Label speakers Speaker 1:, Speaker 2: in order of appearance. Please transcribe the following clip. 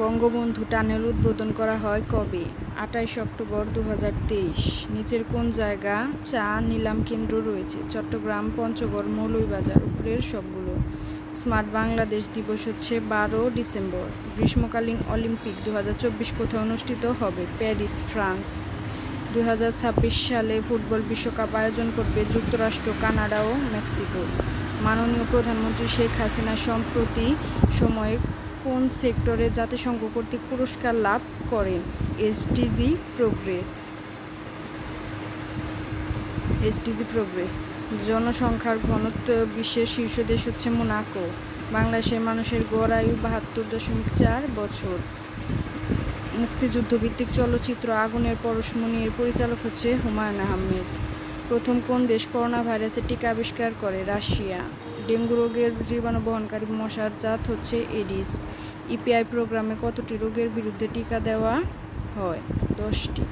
Speaker 1: Bangabandhu tunnel উদ্বোধন করা হয় কবে? আঠাইশ অক্টোবর দু নিচের কোন জায়গা? চা, নিলাম কেন্দ্র রয়েছে। চট্টগ্রাম, পঞ্চগড়, মৌলভীবাজার উপরের সবগুলো। স্মার্ট বাংলাদেশ দিবস হচ্ছে বারো ডিসেম্বর। গ্রীষ্মকালীন অলিম্পিক দু হাজার চব্বিশ কোথায় অনুষ্ঠিত হবে? Paris, France. দু হাজার ছাব্বিশ সালে ফুটবল বিশ্বকাপ আয়োজন করবে যুক্তরাষ্ট্র, কানাডা ও মেক্সিকো। মাননীয় প্রধানমন্ত্রী শেখ হাসিনা সম্প্রতি সময়ে কোন সেক্টরে জাতিসংঘ কর্তৃক পুরস্কার লাভ করেন এসডিজি প্রোগ্রেস এসডিজি প্রোগ্রেস জনসংখ্যার ঘনত্ব বিশ্বের শীর্ষ দেশ হচ্ছে মোনাকো। বাংলাদেশের মানুষের গড় আয়ু বাহাত্তর দশমিক চার বছর। মুক্তিযুদ্ধভিত্তিক চলচ্চিত্র আগুনের পরশমণি এর পরিচালক হচ্ছে হুমায়ুন আহমেদ। প্রথম কোন দেশ করোনা ভাইরাসের টিকা আবিষ্কার করে? রাশিয়া। ডেঙ্গু রোগের জীবাণু বহনকারী মশার জাত হচ্ছে এডিস। ইপিআই প্রোগ্রামে কতটি রোগের বিরুদ্ধে টিকা দেওয়া হয়? দশটি।